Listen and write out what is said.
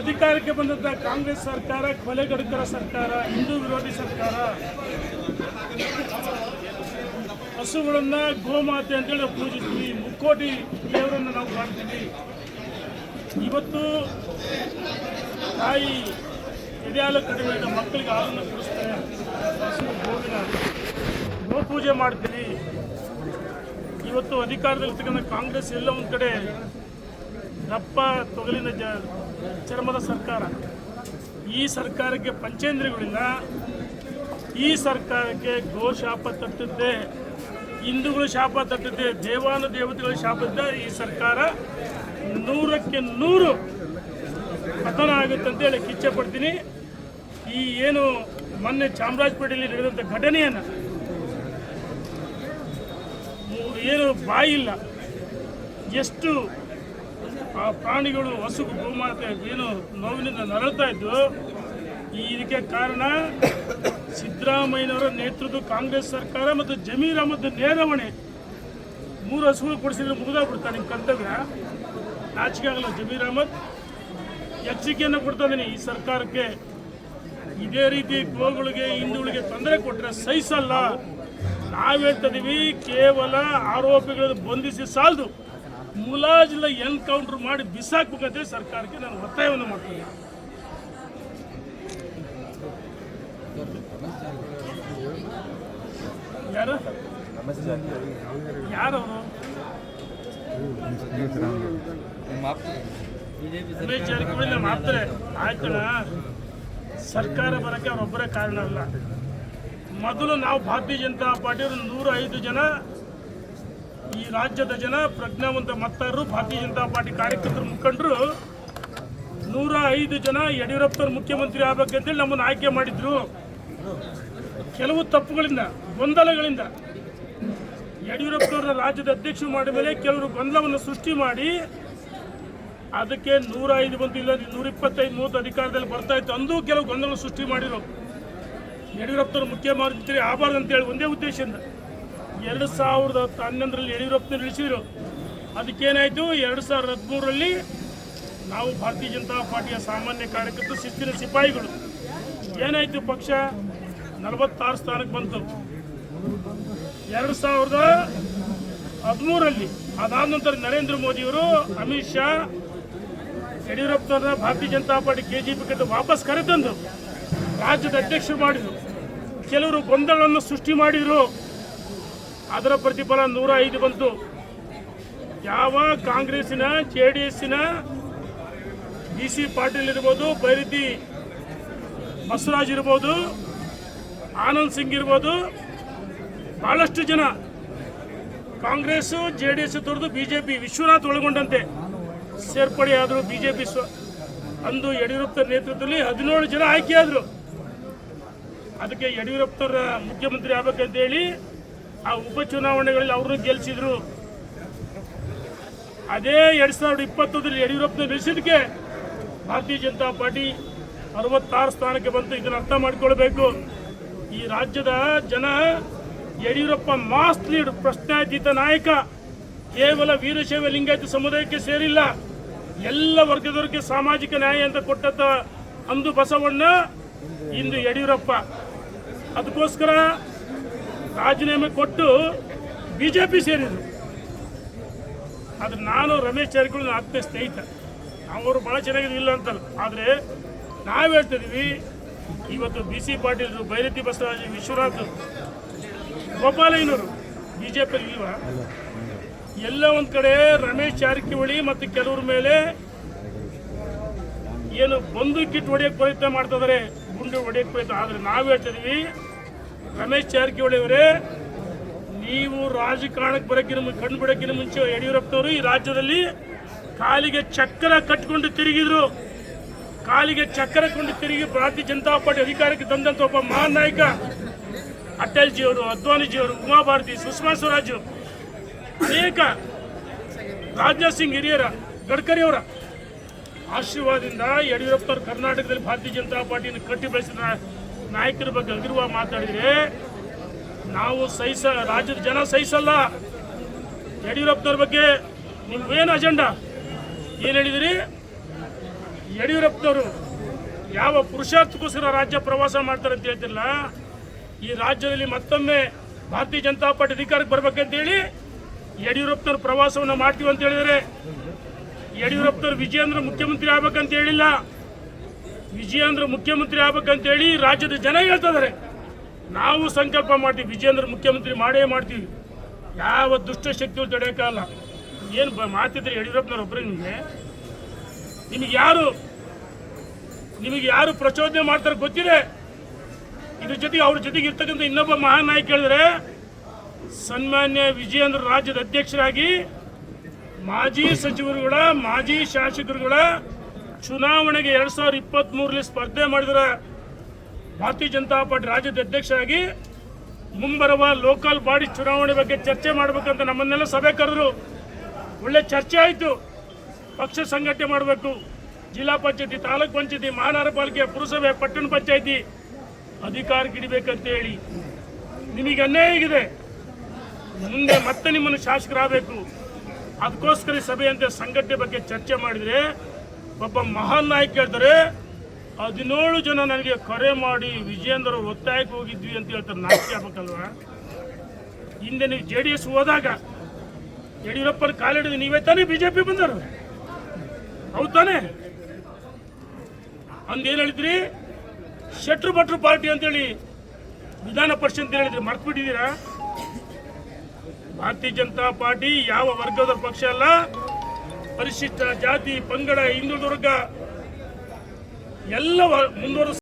ಅಧಿಕಾರಕ್ಕೆ ಬಂದಂತಹ ಕಾಂಗ್ರೆಸ್ ಸರ್ಕಾರ, ಕೊಲೆಗಡುಕರ ಸರ್ಕಾರ, ಹಿಂದೂ ವಿರೋಧಿ ಸರ್ಕಾರ. ಹಸುಗಳನ್ನ ಗೋಮಾತೆ ಅಂತೇಳಿ ಪೂಜಿಸ್ತೀವಿ. ಮುಕ್ಕೋಟಿ ದೇವರನ್ನು ನಾವು ಕಾಣ್ತೀವಿ. ಇವತ್ತು ತಾಯಿ ಎದೆಹಾಲು ಕಡಿಮೆ ಮಕ್ಕಳಿಗೆ ಹಾಲನ್ನು ಕುಡಿಸ್ತಾರೆ. ಗೋಪೂಜೆ ಮಾಡ್ತೀವಿ ಇವತ್ತು ಅಧಿಕಾರದಲ್ಲಿರ್ತಕ್ಕಂಥ ಕಾಂಗ್ರೆಸ್ ಎಲ್ಲ ಒಂದು ಕಡೆ ದಪ್ಪ ತೊಗಲಿನ ಜ ಚರ್ಮದ ಸರ್ಕಾರ. ಈ ಸರ್ಕಾರಕ್ಕೆ ಪಂಚೇಂದ್ರಿಯಗಳಿಲ್ಲ ಈ ಸರ್ಕಾರಕ್ಕೆ ಗೋ ಶಾಪ ತಟ್ಟಿದ್ದೆ ಹಿಂದೂಗಳು ಶಾಪ ತಟ್ಟಿದ್ದೆ ದೇವಾನು ದೇವತೆಗಳು ಶಾಪದ ಈ ಸರ್ಕಾರ ನೂರಕ್ಕೆ ನೂರು ಪತನ ಆಗುತ್ತೆ ಅಂತ ಹೇಳಿ ಕಿಚ್ಚೆ ಪಡ್ತೀನಿ. ಈ ಏನು ಮೊನ್ನೆ ಚಾಮರಾಜಪೇಟೆಯಲ್ಲಿ ನಡೆದಂಥ ಘಟನೆಯನ್ನು ಏನು ಬಾಯಿಲ್ಲ. ಎಷ್ಟು ಆ ಪ್ರಾಣಿಗಳು ಹಸು ಗೋಮಾತೆ ಏನು ನೋವಿನಿಂದ ನರಳ್ತಾ ಇದ್ದು ಇದಕ್ಕೆ ಕಾರಣ ಸಿದ್ದರಾಮಯ್ಯನವರ ನೇತೃತ್ವ ಕಾಂಗ್ರೆಸ್ ಸರ್ಕಾರ ಮತ್ತು ಜಮೀರ್ ಅಹಮದ್ ನೇರವಣೆ. ಮೂರು ಹಸುಗಳು ಕೊಡಿಸಿದ್ರೆ ಮುಗಿದಾಗ್ಬಿಡ್ತಾರೆ ನಿಮ್ಮ ಕರ್ತವ್ಯ. ನಾಚಿಕೆ ಆಗಲ್ಲ ಜಮೀರ್ ಅಹಮದ್. ಎಚ್ಚರಿಕೆಯನ್ನು ಕೊಡ್ತಾ ಇದ್ದೀನಿ ಈ ಸರ್ಕಾರಕ್ಕೆ. ಇದೇ ರೀತಿ ಗೋಗಳಿಗೆ, ಹಿಂದುಗಳಿಗೆ ತೊಂದರೆ ಕೊಟ್ಟರೆ ಸಹಿಸಲ್ಲ. ನಾವು ಹೇಳ್ತಾ ಕೇವಲ ಆರೋಪಿಗಳನ್ನು ಬಂಧಿಸಿ ಸಾಲದು. ಮುಲಾಜಿಲ್ಲ ಎನ್ಕೌಂಟರ್ ಮಾಡಿ ಬಿಸಾಕ್ಬೇಕಂತ ಸರ್ಕಾರಕ್ಕೆ ನಾನು ಒತ್ತಾಯವನ್ನು ಮಾಡ್ತೀನಿ. ಯಾರು? ಯಾರು ಜಾರಕಿಹೊಳಿ ಮಾಡ್ತಾರೆ. ಸರ್ಕಾರ ಬರಕ್ಕೆ ಅವರೊಬ್ಬರೇ ಕಾರಣ ಅಲ್ಲ. ಮೊದಲು ನಾವು ಭಾರತೀಯ ಜನತಾ ಪಾರ್ಟಿಯವರು ನೂರ ಐದು ಜನ ಈ ರಾಜ್ಯದ ಜನ ಪ್ರಜ್ಞಾವಂತ ಮತದಾರರು, ಭಾರತೀಯ ಜನತಾ ಪಾರ್ಟಿ ಕಾರ್ಯಕರ್ತರು ಮುಖಂಡರು, ನೂರ ಐದು ಜನ ಯಡಿಯೂರಪ್ಪನವ್ರು ಮುಖ್ಯಮಂತ್ರಿ ಆಗ್ಬೇಕಂತೇಳಿ ನಮ್ಮನ್ನು ಆಯ್ಕೆ ಮಾಡಿದ್ರು. ಕೆಲವು ತಪ್ಪುಗಳಿಂದ, ಗೊಂದಲಗಳಿಂದ ಯಡಿಯೂರಪ್ಪನವ್ರ ರಾಜ್ಯದ ಅಧ್ಯಕ್ಷರು ಮಾಡಿದ ಮೇಲೆ ಕೆಲವರು ಗೊಂದಲವನ್ನು ಸೃಷ್ಟಿ ಮಾಡಿ, ಅದಕ್ಕೆ ನೂರ ಐದು ಬಂತು ಇಲ್ಲ, ನೂರ ಇಪ್ಪತ್ತೈದು, ಮೂವತ್ತು ಅಧಿಕಾರದಲ್ಲಿ ಬರ್ತಾ ಇತ್ತು. ಅಂದು ಕೆಲವು ಗೊಂದಲ ಸೃಷ್ಟಿ ಮಾಡಿರೋ ಯಡಿಯೂರಪ್ಪನವ್ರು ಮುಖ್ಯಮಂತ್ರಿ ಆಗಬಾರ್ದು ಅಂತೇಳಿ ಒಂದೇ ಉದ್ದೇಶದಿಂದ. ಎರಡು ಸಾವಿರದ ಹನ್ನೊಂದರಲ್ಲಿ ಯಡಿಯೂರಪ್ಪ ನಿಲ್ಲಿಸಿದ್ರು. ಅದಕ್ಕೇನಾಯಿತು? ಎರಡು ಸಾವಿರದ ಹದಿಮೂರರಲ್ಲಿ ನಾವು ಭಾರತೀಯ ಜನತಾ ಪಾರ್ಟಿಯ ಸಾಮಾನ್ಯ ಕಾರ್ಯಕರ್ತರು, ಶಿಸ್ತಿನ ಸಿಪಾಯಿಗಳು. ಏನಾಯಿತು ಪಕ್ಷ? ನಲವತ್ತಾರು ಸ್ಥಾನಕ್ಕೆ ಬಂತು. ಎರಡು ಸಾವಿರದ ಹದಿಮೂರರಲ್ಲಿ ಅದಾದ ನಂತರ ನರೇಂದ್ರ ಮೋದಿಯವರು Amit Shah, ಯಡಿಯೂರಪ್ಪನವ್ರನ್ನ Bharatiya Janata Party K J P ವಾಪಸ್ ಕರೆತಂದರು ರಾಜ್ಯದ ಅಧ್ಯಕ್ಷರು ಮಾಡಿದರು. ಕೆಲವರು ಗೊಂದಲವನ್ನು ಸೃಷ್ಟಿ ಮಾಡಿದರು. ಅದರ ಪ್ರತಿಫಲ ನೂರ ಐದು ಬಂತು. ಯಾವ ಕಾಂಗ್ರೆಸ್ಸಿನ, ಜೆ ಡಿ ಎಸ್ಸಿನ ಬಿ ಸಿ ಪಾಟೀಲ್ ಇರ್ಬೋದು ಬೈರತಿ ಬಸವರಾಜ್ ಇರ್ಬೋದು, ಆನಂದ್ ಸಿಂಗ್ ಇರ್ಬೋದು, ಬಹಳಷ್ಟು ಜನ ಕಾಂಗ್ರೆಸ್ ಜೆ ಡಿ ಎಸ್ ತೊರೆದು ಬಿಜೆಪಿ ವಿಶ್ವನಾಥ್ ಒಳಗೊಂಡಂತೆ. ಸೇರ್ಪಡೆಯಾದರು ಬಿಜೆಪಿ ಸ್ವ, ಅಂದು ಯಡಿಯೂರಪ್ಪ ನೇತೃತ್ವದಲ್ಲಿ ಹದಿನೇಳು ಜನ ಆಯ್ಕೆಯಾದರು ಅದಕ್ಕೆ ಯಡಿಯೂರಪ್ಪರ ಮುಖ್ಯಮಂತ್ರಿ ಆಗ್ಬೇಕಂತ ಹೇಳಿ ಆ ಉಪಚುನಾವಣೆಗಳಲ್ಲಿ ಅವರು ಗೆಲ್ಲಿಸಿದ್ರು ಅದೇ ಎರಡ್ ಸಾವಿರದ ಇಪ್ಪತ್ತೊಂದರಲ್ಲಿ ಯಡಿಯೂರಪ್ಪನ ನಿಲ್ಲಿಸಿದಕ್ಕೆ ಭಾರತೀಯ ಜನತಾ ಪಾರ್ಟಿ ಅರವತ್ತಾರು ಸ್ಥಾನಕ್ಕೆ ಬಂತು. ಇದನ್ನು ಅರ್ಥ ಮಾಡಿಕೊಳ್ಬೇಕು. ಈ ರಾಜ್ಯದ ಜನ ಯಡಿಯೂರಪ್ಪ ಮಾಸ್ ಲೀಡ್ ಪ್ರಶ್ನಾತೀತ ನಾಯಕ. ಕೇವಲ ವೀರಶೈವ ಲಿಂಗಾಯತ ಸಮುದಾಯಕ್ಕೆ ಸೇರಿಲ್ಲ. ಎಲ್ಲ ವರ್ಗದವರಿಗೆ ಸಾಮಾಜಿಕ ನ್ಯಾಯ ಅಂತ ಕೊಟ್ಟಂತ ಅಂದು ಬಸವಣ್ಣ ಇಂದು ಯಡಿಯೂರಪ್ಪ. ಅದಕ್ಕೋಸ್ಕರ ರಾಜೀನಾಮೆ ಕೊಟ್ಟು ಬಿಜೆಪಿ ಸೇರಿದರು. ಆದ್ರೆ ನಾನು ರಮೇಶ್ ಜಾರಕಿಹೊಳಿ ಆತ್ಮ ಸ್ನೇಹಿತ. ಅವರು ಭಾಳ ಇಲ್ಲ ಅಂತಲ್ಲ. ಆದರೆ ನಾವು ಹೇಳ್ತಿದ್ದೀವಿ ಇವತ್ತು ಬಿ ಸಿ ಪಾಟೀಲ್ ಭೈರತಿ ಬಸವರಾಜ್, ವಿಶ್ವನಾಥ್ ಗೋಪಾಲಯ್ಯನವರು ಬಿ ಜೆ ಪಿ ಇಲ್ವಾ? ಎಲ್ಲ ಒಂದು ಕಡೆ ರಮೇಶ್ ಜಾರಕಿಹೊಳಿ ಮತ್ತು ಕೆಲವ್ರ ಮೇಲೆ ಏನು ಬಂದೂಕಿಟ್ಟು ಹೊಡೆಯಕ್ಕೆ ಪ್ರಯತ್ನ ಮಾಡ್ತಾ ಇದಾರೆ, ಗುಂಡು ಹೊಡೆಯಕ್ಕೆ ಪ್ರಯತ್ನ. ಆದರೆ ನಾವು ಹೇಳ್ತಿದ್ದೀವಿ ರಮೇಶ್ ಜಾರಕಿಹೊಳಿ ಅವರೇ, ನೀವು ರಾಜಕಾರಣಕ್ಕೆ ಬರೋಕ್ಕಿನ ಕಣ್ಣು ಬಿಡೋಕ್ಕಿಂತ ಮುಂಚೆ ಯಡಿಯೂರಪ್ಪನವರು ಈ ರಾಜ್ಯದಲ್ಲಿ ಕಾಲಿಗೆ ಚಕ್ರ ಕಟ್ಕೊಂಡು ತಿರುಗಿದ್ರು. ಕಾಲಿಗೆ ಚಕ್ರ ಕೊಂಡು ತಿರುಗಿ ಭಾರತೀಯ ಜನತಾ ಪಾರ್ಟಿ ಅಧಿಕಾರಕ್ಕೆ ತಂದಂತ ಒಬ್ಬ ಮಹಾನ್ ನಾಯಕ, ಅಟಲ್ಜಿಯವರು, ಅದ್ವಾನಿಜಿಯವರು, ಉಮಾಭಾರತಿ, ಸುಷ್ಮಾ ಸ್ವರಾಜ್, ಅನೇಕ ರಾಜನಾಥ್ ಸಿಂಗ್ ಹಿರಿಯರ, ಗಡ್ಕರಿ ಅವರ ಆಶೀರ್ವಾದದಿಂದ ಯಡಿಯೂರಪ್ಪನವರು ಕರ್ನಾಟಕದಲ್ಲಿ ಭಾರತೀಯ ಜನತಾ ಪಾರ್ಟಿಯನ್ನು ಕಟ್ಟಿ ಬೆಳೆಸಿದ ನಾಯಕರ ಬಗ್ಗೆ ಅಗಿರುವ ಮಾತಾಡಿದರೆ ನಾವು ಸಹಿಸ, ರಾಜ್ಯದ ಜನ ಸಹಿಸಲ್ಲ. ಯಡಿಯೂರಪ್ಪನವ್ರ ಬಗ್ಗೆ ನಿಮ್ಗೇನು ಅಜೆಂಡಾ? ಏನು ಹೇಳಿದಿರಿ? ಯಡಿಯೂರಪ್ಪನವರು ಯಾವ ಪುರುಷಾರ್ಥಕ್ಕೋಸ್ಕರ ರಾಜ್ಯ ಪ್ರವಾಸ ಮಾಡ್ತಾರೆ ಅಂತ ಹೇಳ್ತಿರಲ್ಲ, ಈ ರಾಜ್ಯದಲ್ಲಿ ಮತ್ತೊಮ್ಮೆ ಭಾರತೀಯ ಜನತಾ ಪಾರ್ಟಿ ಅಧಿಕಾರಕ್ಕೆ ಬರ್ಬೇಕಂತೇಳಿ ಯಡಿಯೂರಪ್ಪನವ್ರ ಪ್ರವಾಸವನ್ನು ಮಾಡ್ತೀವಿ ಅಂತ ಹೇಳಿದರೆ ಯಡಿಯೂರಪ್ಪನವ್ರು ವಿಜಯೇಂದ್ರ ಮುಖ್ಯಮಂತ್ರಿ ಆಗ್ಬೇಕಂತ ಹೇಳಿಲ್ಲ. ವಿಜಯೇಂದ್ರ ಮುಖ್ಯಮಂತ್ರಿ ಆಗ್ಬೇಕಂತೇಳಿ ರಾಜ್ಯದ ಜನ ಹೇಳ್ತಾ ಇದಾರೆ ನಾವು ಸಂಕಲ್ಪ ಮಾಡ್ತೀವಿ. ವಿಜಯೇಂದ್ರ ಮುಖ್ಯಮಂತ್ರಿ ಮಾಡೇ ಮಾಡ್ತೀವಿ. ಯಾವ ದುಷ್ಟಶಕ್ತಿಗಳು ತಡೆಯೋಕ್ಕಲ್ಲ ಏನು ಮಾತಿದ್ರೆ ಯಡಿಯೂರಪ್ಪನವ್ರ ಒಬ್ಬರೇ ನಿಮಗೆ? ನಿಮಗೆ ಯಾರು ನಿಮಗೆ ಯಾರು ಪ್ರಚೋದನೆ ಮಾಡ್ತಾರೆ ಗೊತ್ತಿದೆ. ಇದ್ರ ಜೊತೆಗೆ ಅವ್ರ ಜೊತೆಗೆ ಇರ್ತಕ್ಕಂಥ ಇನ್ನೊಬ್ಬ ಮಹಾನ್ ನಾಯಕ ಹೇಳಿದ್ರೆ, ಸನ್ಮಾನ್ಯ ವಿಜಯೇಂದ್ರ ರಾಜ್ಯದ ಅಧ್ಯಕ್ಷರಾಗಿ ಮಾಜಿ ಸಚಿವರುಗಳ, ಮಾಜಿ ಶಾಸಕರುಗಳ ಚುನಾವಣೆಗೆ ಎರಡ್ ಸಾವಿರದ ಇಪ್ಪತ್ತ್ ಮೂರರಲ್ಲಿ ಸ್ಪರ್ಧೆ ಮಾಡಿದ್ರ ಭಾರತೀಯ ಜನತಾ ಪಾರ್ಟಿ ರಾಜ್ಯದ ಅಧ್ಯಕ್ಷರಾಗಿ ಮುಂಬರುವ ಲೋಕಲ್ ಬಾಡಿ ಚುನಾವಣೆ ಬಗ್ಗೆ ಚರ್ಚೆ ಮಾಡಬೇಕಂತ ನಮ್ಮನ್ನೆಲ್ಲ ಸಭೆ ಕರೆದ್ರು. ಒಳ್ಳೆ ಚರ್ಚೆ ಆಯಿತು. ಪಕ್ಷ ಸಂಘಟನೆ ಮಾಡಬೇಕು. ಜಿಲ್ಲಾ ಪಂಚಾಯತಿ ತಾಲೂಕ್ ಪಂಚಾಯತಿ, ಮಹಾನಗರ ಪಾಲಿಕೆ, ಪುರಸಭೆ, ಪಟ್ಟಣ ಪಂಚಾಯತಿ ಅಧಿಕಾರಕ್ಕೆ ಇಡಬೇಕಂತ ಹೇಳಿ. ನಿಮಗೆ ಅನ್ಯಾಯ ಆಗಿದೆ. ಮುಂದೆ ಮತ್ತೆ ನಿಮ್ಮನ್ನು ಶಾಸಕರಾಗಬೇಕು. ಅದಕ್ಕೋಸ್ಕರ ಸಭೆಯಂತೆ ಸಂಘಟನೆ ಬಗ್ಗೆ ಚರ್ಚೆ ಮಾಡಿದರೆ ಒಬ್ಬ ಮಹಾನ್ ನಾಯಕ ಹೇಳ್ತಾರೆ, ಹದಿನೇಳು ಜನ ನನಗೆ ಕರೆ ಮಾಡಿ ವಿಜಯೇಂದ್ರ ಒತ್ತಾಯಕ್ಕೆ ಹೋಗಿದ್ವಿ ಅಂತ ಹೇಳ್ತಾರೆ. ನಾಚಿಕೆ ಆಗ್ಬೇಕಲ್ವಾ? ಹಿಂದೆ ನೀವು ಜೆ ಡಿ ಎಸ್ ಹೋದಾಗ ಯಡಿಯೂರಪ್ಪನ ಕಾಲಿಡಿದ ನೀವೇ ತಾನೇ ಬಿಜೆಪಿ ಬಂದರು ಹೌದು ತಾನೇ? ಅಂದೇನು ಹೇಳಿದ್ರಿ? ಶೆಟ್ರು ಭಟ್ರು ಪಾರ್ಟಿ ಅಂತೇಳಿ ವಿಧಾನ ಪರಿಷತ್ ಹೇಳಿದ್ರಿ. ಮರ್ತು ಭಾರತೀಯ ಜನತಾ ಪಾರ್ಟಿ ಯಾವ ವರ್ಗದ ಪಕ್ಷ ಅಲ್ಲ? ಪರಿಶಿಷ್ಟ ಜಾತಿ ಪಂಗಡ ಹಿಂದುದುರ್ಗ ಎಲ್ಲ ಮುಂದುವರೆದ